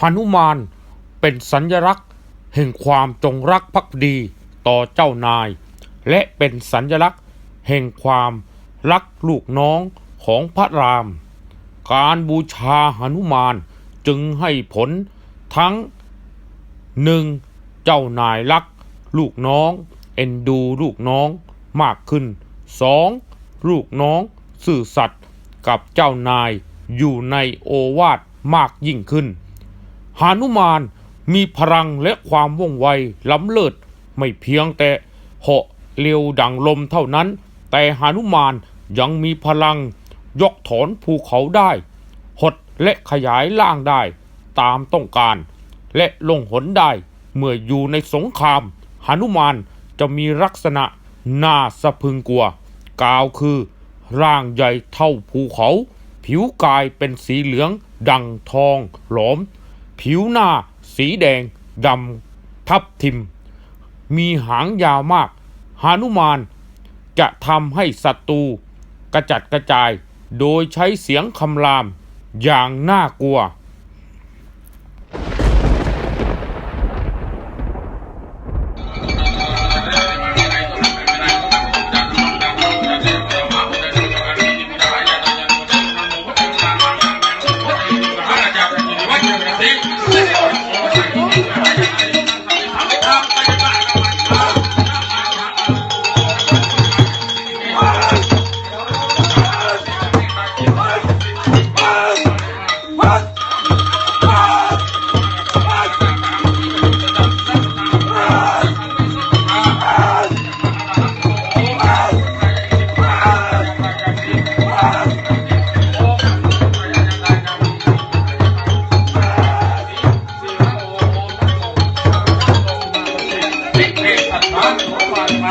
หนุมานเป็นสัญลักษณ์ แห่งความจงรักภักดีต่อเจ้านาย และเป็นสัญลักษณ์ แห่งความรักลูกน้องของพระราม การบูชาหนุมานจึงให้ผลทั้งหนึ่งเจ้านายรัก ลูกน้อง เอ็นดูลูกน้องมากขึ้นสองลูกน้องสื่อสัตย์กับเจ้านายอยู่ในโอวาทมากยิ่งขึ้น หานุมานมีพลังและความว่องไวล้ำเลิศไม่เพียงแต่เหาะเร็วดังลมเท่านั้น แต่หานุมานยังมีพลัง ยกถอนภูเขาได้ หดและขยายล่างได้ตามต้องการ และลงหนได้เมื่ออยู่ในสงครามหานุมานจะมีลักษณะน่าสะพึงกลัว กล่าวคือ ร่างใหญ่เท่าภูเขา ผิวกายเป็นสีเหลืองดังทองหลอม ผิวหน้า สีแดงดำทับทิม มีหางยาวมาก หานุมานจะทำให้ศัตรูกระจัดกระจาย โดยใช้เสียงคำรามอย่างน่ากลัว เ